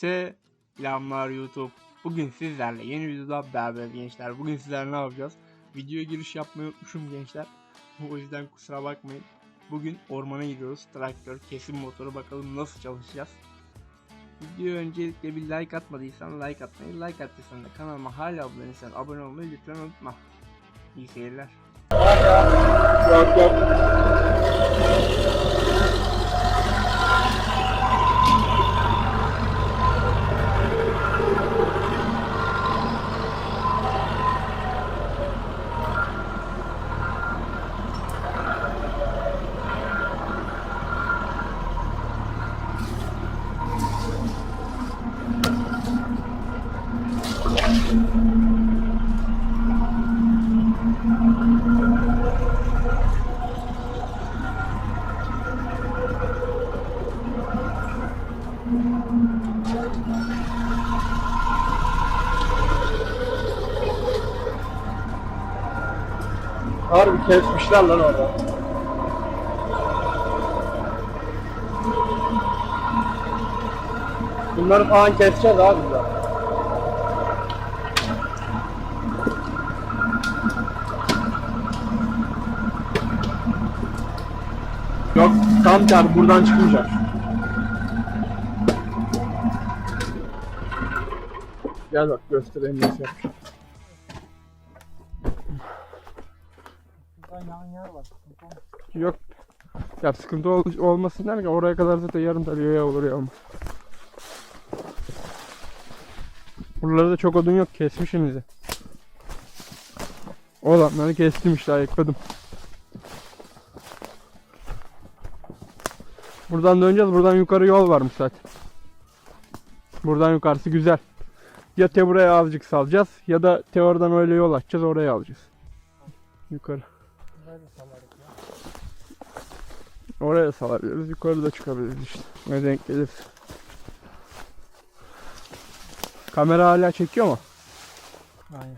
Selamlar YouTube. Bugün sizlerle yeni videoda beraber gençler. Bugün sizlerle ne yapacağız? Videoya giriş yapmayı unutmuşum gençler. O yüzden kusura bakmayın. Bugün ormana gidiyoruz. Traktör, kesim motoru bakalım nasıl çalışacağız. Videoya öncelikle bir like atmadıysan like atmayı, like attıysan da kanalıma hala abone değilsen abone olmayı lütfen unutma. İyi seyirler. Kesmişler lan orada. Bunları falan keseceğiz abi biz. Yok tam ter buradan çıkmayacak. Gel bak göstereyim nasıl Yok. Ya sıkıntı ol, olmasın derken oraya kadar zaten yarım tane olur ya ama. Buralarda çok odun yok kesmişim bizi. Olanları kestim işte ayıkladım. Buradan döneceğiz. Buradan yukarı yol varmış zaten. Buradan yukarısı güzel. Ya te buraya azıcık salacağız ya da te oradan öyle yol açacağız oraya alacağız. Yukarı. Oraya salabiliriz. Yukarı da çıkabiliriz işte. Ne denk gelirse. Kamera hala çekiyor mu? Aynen.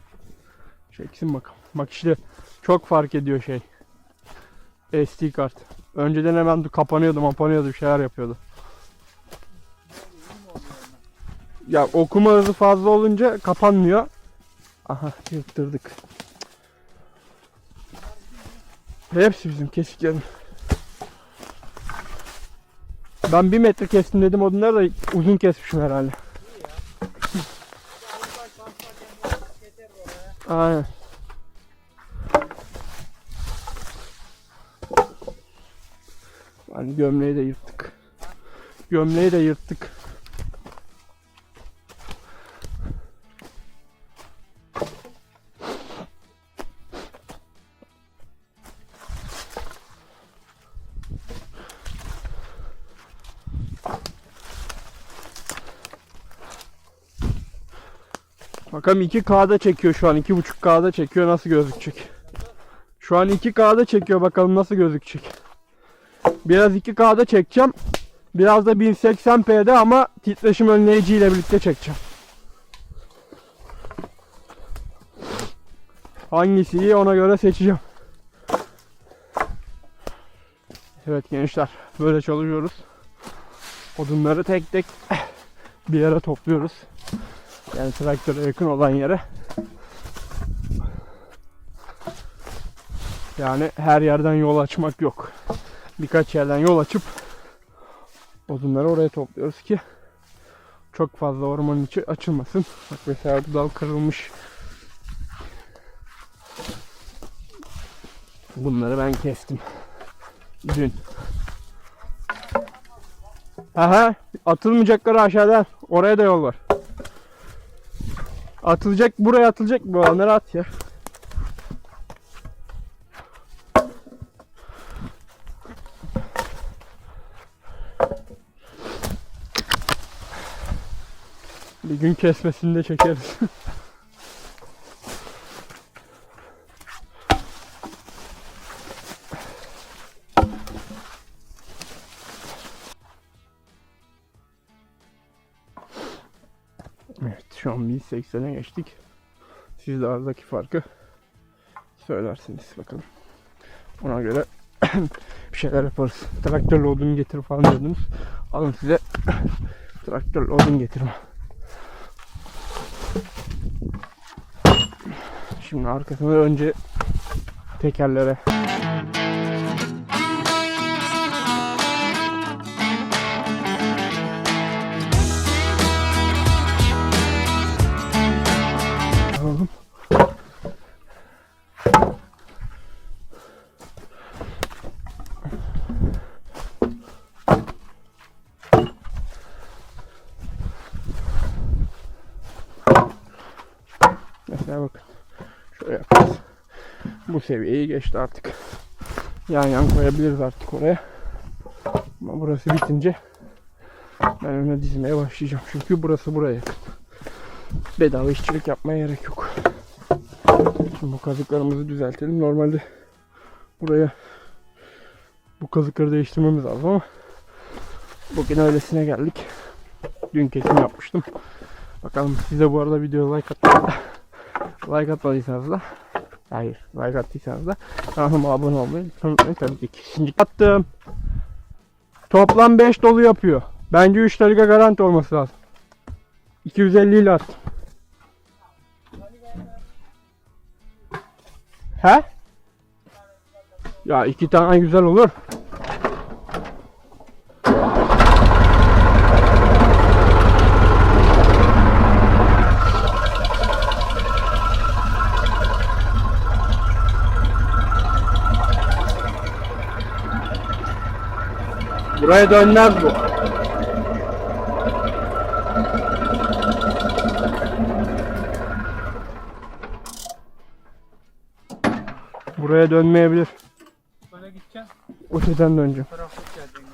Çeksin bakalım. Bak işte çok fark ediyor şey. SD kart. Önceden hemen kapanıyordu, kapanıyordu, bir şeyler yapıyordu. Ya okuma hızı fazla olunca kapanmıyor. Aha yırttırdık. Hepsi bizim kesiklerin. Ben bir metre kestim dedim odunları da uzun kesmişim herhalde. Aynen. Hani gömleği de yırttık. Gömleği de yırttık. Bakalım 2K'da çekiyor şu an. 2.5K'da çekiyor. Nasıl gözükecek? Şu an 2K'da çekiyor. Bakalım nasıl gözükecek. Biraz 2K'da çekeceğim. Biraz da 1080p'de ama titreşim önleyici ile birlikte çekeceğim. Hangisi iyi ona göre seçeceğim. Evet gençler böyle çalışıyoruz. Odunları tek tek bir yere topluyoruz. Yani traktöre yakın olan yere. Yani her yerden yol açmak yok. Birkaç yerden yol açıp odunları oraya topluyoruz ki çok fazla ormanın içi açılmasın. Bak mesela bu dal kırılmış. Bunları ben kestim. Dün. Aha atılmayacakları aşağıdan. Oraya da yol var. Atılacak buraya atılacak bu onları at ya. Bir gün kesmesini de çekeriz. şu an 1080'e geçtik. Siz de aradaki farkı söylersiniz bakalım. Ona göre bir şeyler yaparız. Traktörle odun getir falan diyordunuz. Alın size Traktörle odun getirme. Şimdi arkasını önce tekerlere Mesela bakın. Şöyle yaparız. Bu seviyeyi geçti artık. Yan yan koyabiliriz artık oraya. Ama burası bitince ben öne dizmeye başlayacağım. Çünkü burası buraya yakın. Bedava işçilik yapmaya gerek yok. Şimdi bu kazıklarımızı düzeltelim. Normalde buraya bu kazıkları değiştirmemiz lazım ama bugün öylesine geldik. Dün kesim yapmıştım. Bakalım siz de bu arada videoya like atmayı like atmadıysanız da hayır like attıysanız da kanalıma abone olmayı unutmayın. Tabii ki ikinci attım toplam 5 dolu yapıyor. Bence 3 dakika garanti olması lazım. 250 ile attım. He? Ya iki tane güzel olur Buraya dönmez bu. Buraya dönmeyebilir. Böyle gideceksin. O şeyden döneceğim. Taraflık geleceksin.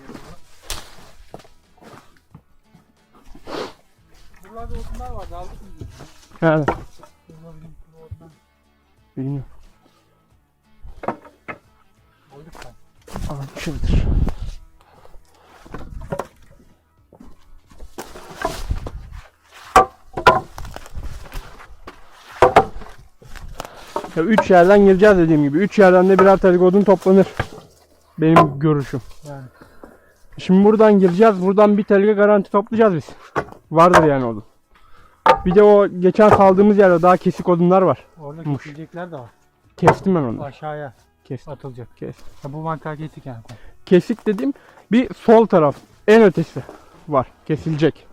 Buralarda odunlar vardı aldık mı? biz? Yani bilmiyorum. 3 yerden gireceğiz dediğim gibi. 3 yerden de birer telik odun toplanır. Benim görüşüm. Yani. Şimdi buradan gireceğiz. Buradan bir telge garanti toplayacağız biz. Vardır yani odun. Bir de o geçen saldığımız yerde daha kesik odunlar var. Orada Muş. kesilecekler de var. Kestim ben onu. Aşağıya Kestim. atılacak. Kestim. Ya bu mantar kesik yani. Kesik dediğim bir sol taraf en ötesi var. Kesilecek.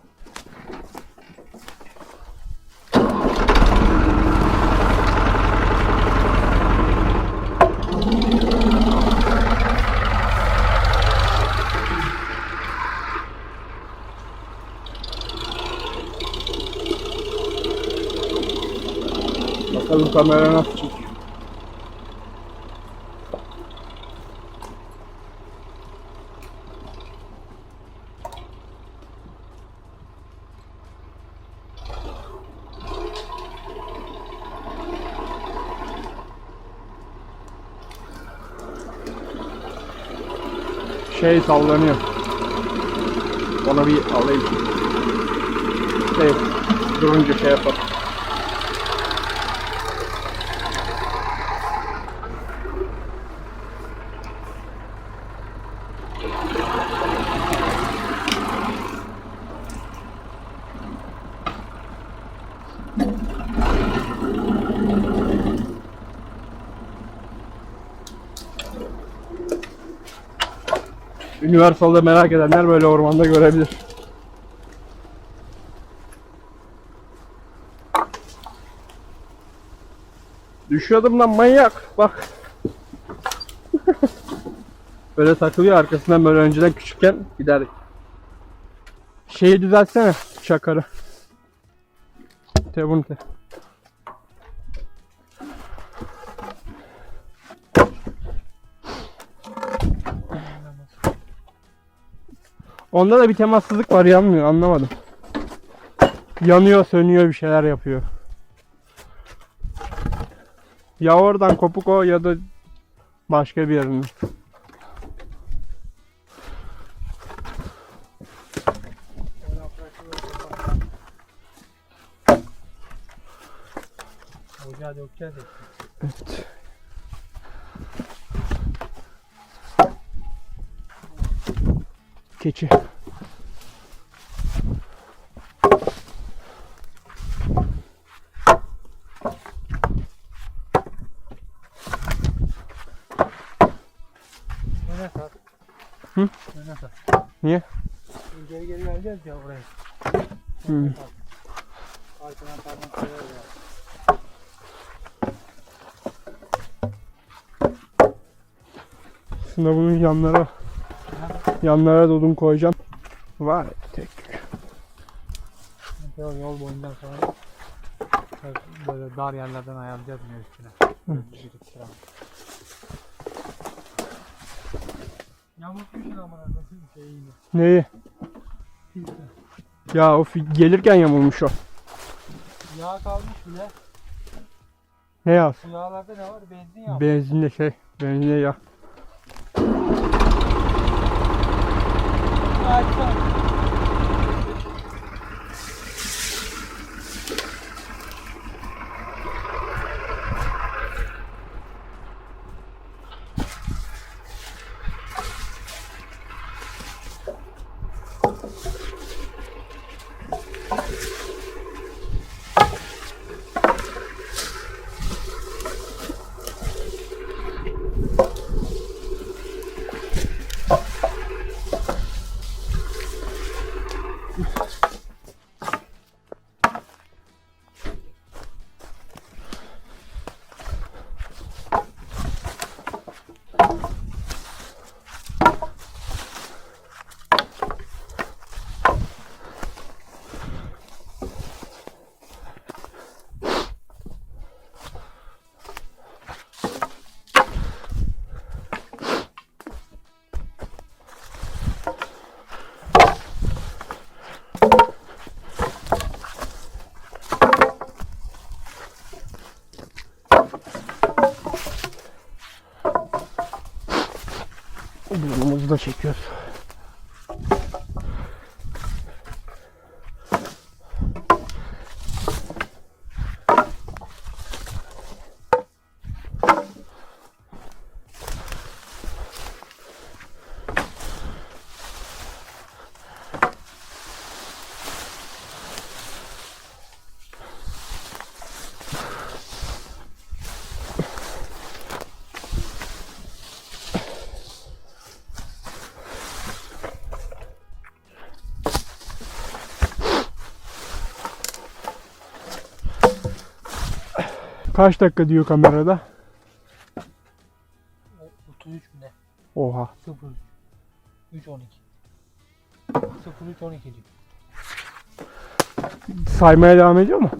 Kamera nasıl çekiyor. Şey sallanıyor. Ona bir alayım. Şey, durunca şey yapar. Universal'da merak edenler böyle ormanda görebilir. Düşüyordum lan manyak. Bak. böyle takılıyor arkasından böyle önceden küçükken giderdik. Şeyi düzeltsene çakarı. Te Onda da bir temassızlık var yanmıyor anlamadım. Yanıyor sönüyor bir şeyler yapıyor. Ya oradan kopuk o ya da başka bir yerinde. Ocağa dökeceğiz ya. Evet. Keçi. Arkadan parmak ya. Aslında bunun yanlara yanlara da odun koyacağım. Vay tek. Yol, yol boyundan sonra evet, böyle dar yerlerden ayarlayacağız yine üstüne. Bir iki sıra. Yamultmuşsun amına koyayım şeyini. Neyi? Ya o fi- gelirken yamulmuş o. Yağ kalmış bile. Ne yaz? Bu yağlarda ne var? Benzin yağı. Benzinle şey. Benzinle ya. Çekiyoruz. Kaç dakika diyor kamerada? 33 mi ne? Oha. 0 3 12 0 3 12 diyor. Saymaya devam ediyor mu?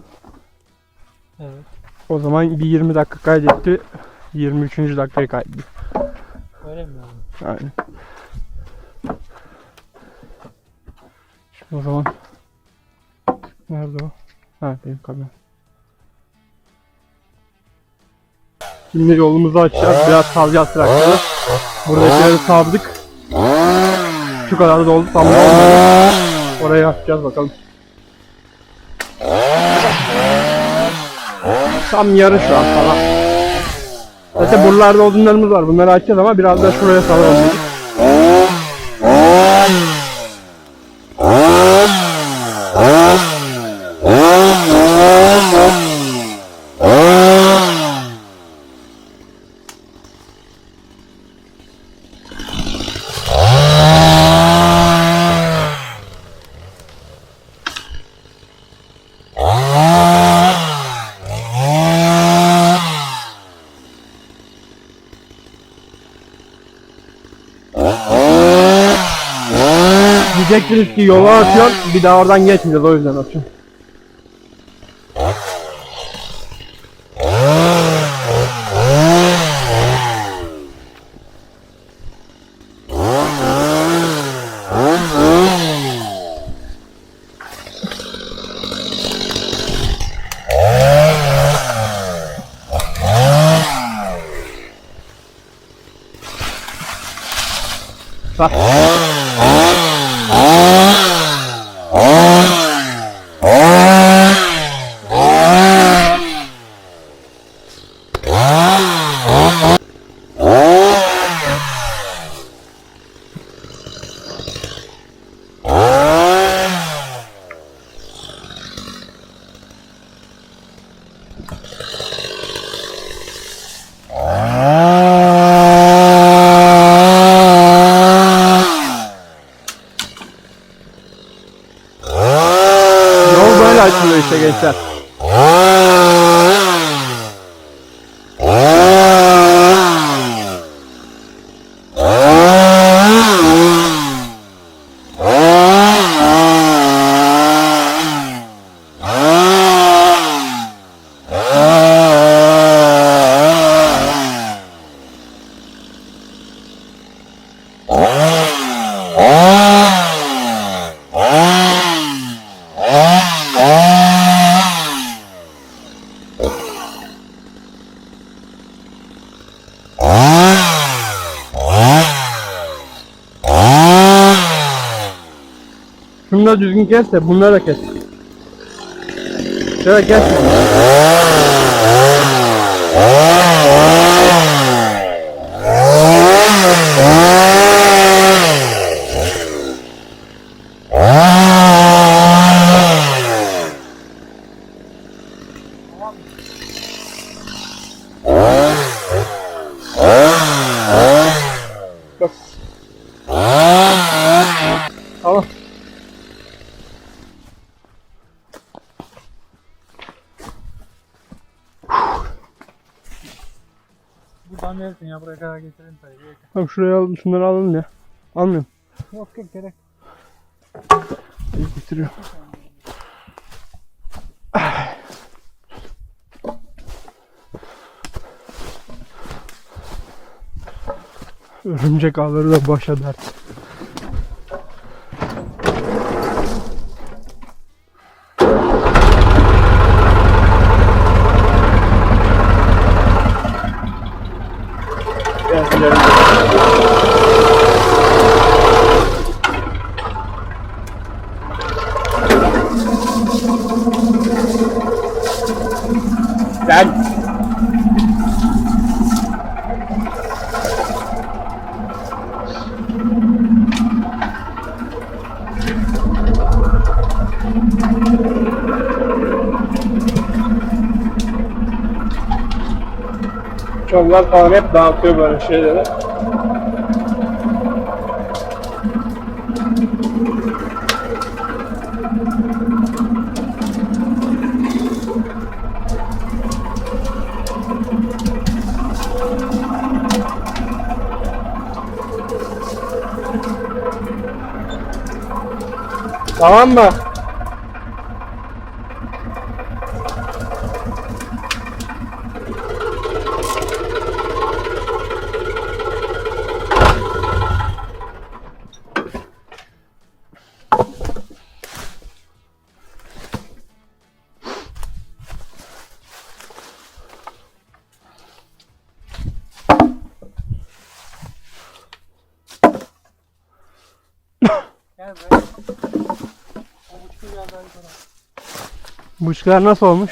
Evet. O zaman bir 20 dakika kaydetti. 23. dakikayı kaydetti. Öyle mi? Aynen. Şimdi o zaman Nerede o? Ha benim kamera. Şimdi yolumuzu açacağız. Biraz salacağız traktörü. Buradakileri sardık. Şu kadar doldu tam. Oraya atacağız bakalım. Tam yarı şu an falan. Zaten buralarda odunlarımız var. Bunları açacağız ama biraz da şuraya salalım. Dedik. Diyecektiniz ki yola atıyorsun bir daha oradan geçmeyeceğiz o yüzden atıyorum. Bak. Böyle açılıyor işte da düzgün de bunları da kes. Şöyle kes. Tamam. Verirsin ya buraya kadar getirin tabii. Tamam şuraya al, şunları alın ya. Almıyorum. Yok yok gerek. İyi getiriyor. Örümcek ağları da başa dert. Biraz ileri. Gel. Çollar falan hep dağıtıyor böyle şeyleri. Tamam mı? İşler nasıl olmuş?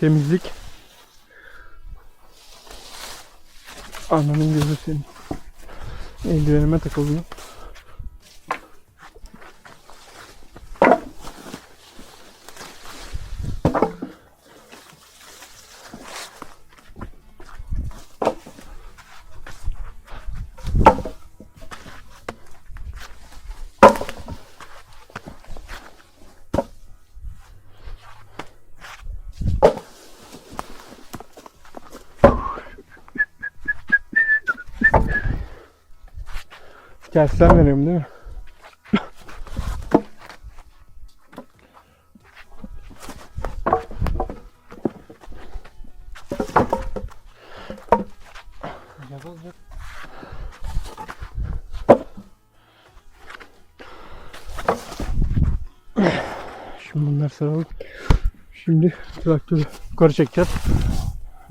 Temizlik. Ananın gözü senin. Eldivenime takılıyor. Tersten veriyorum değil mi? Şimdi bunları saralım. Şimdi traktörü yukarı çekeceğiz.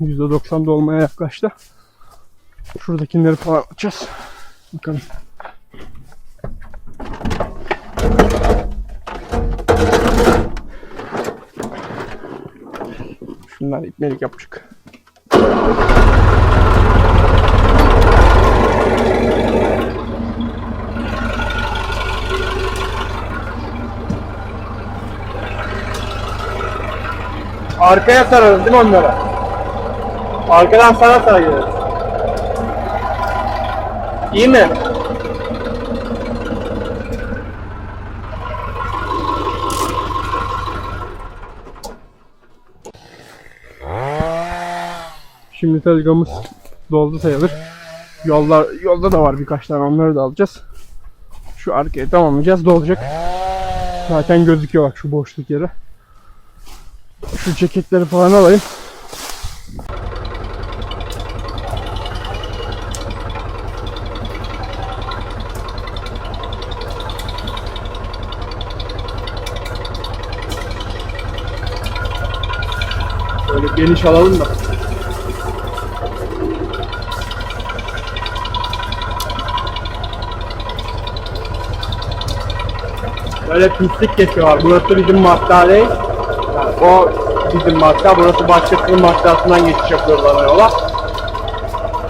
%90 dolmaya yaklaştı. Şuradakileri falan atacağız. Bakalım. Şunlar ipnelik yapacak. Arkaya sararız değil mi onları? Arkadan sana sarıyoruz. İyi mi? Tezgahımız doldu sayılır. Yollar, yolda da var birkaç tane onları da alacağız. Şu arkayı tamamlayacağız dolacak. Zaten gözüküyor bak şu boşluk yeri. Şu ceketleri falan alayım. Böyle geniş alalım da. Böyle pislik geçiyorlar. Burası bizim değil. Yani o bizim makta, burası başkasının maktasından geçiş yapıyorlar yola.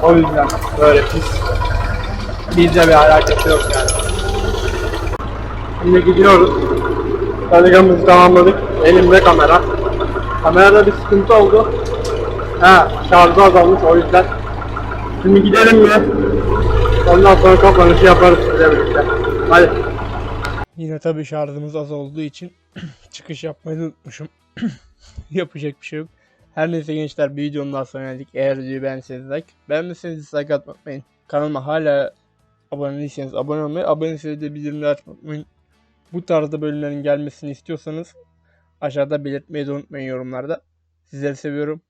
O yüzden böyle pis. Bizde bir alakası yok yani. Şimdi gidiyoruz. Tanıgamızı tamamladık. Elimde kamera. Kamerada bir sıkıntı oldu. Ha, şarjı azalmış o yüzden. Şimdi gidelim mi? Ondan sonra kapanışı yaparız sizle birlikte. Hadi. Yine tabii şarjımız az olduğu için çıkış yapmayı unutmuşum. Yapacak bir şey yok. Her neyse gençler bir videonun daha sonuna geldik. Eğer videoyu beğendiyseniz like, beğenmezseniz dislike atmayı. Kanalıma hala abone değilseniz abone olmayı, abone değilseniz de bildirimleri açmayı. Bu tarzda bölümlerin gelmesini istiyorsanız aşağıda belirtmeyi de unutmayın yorumlarda. Sizleri seviyorum.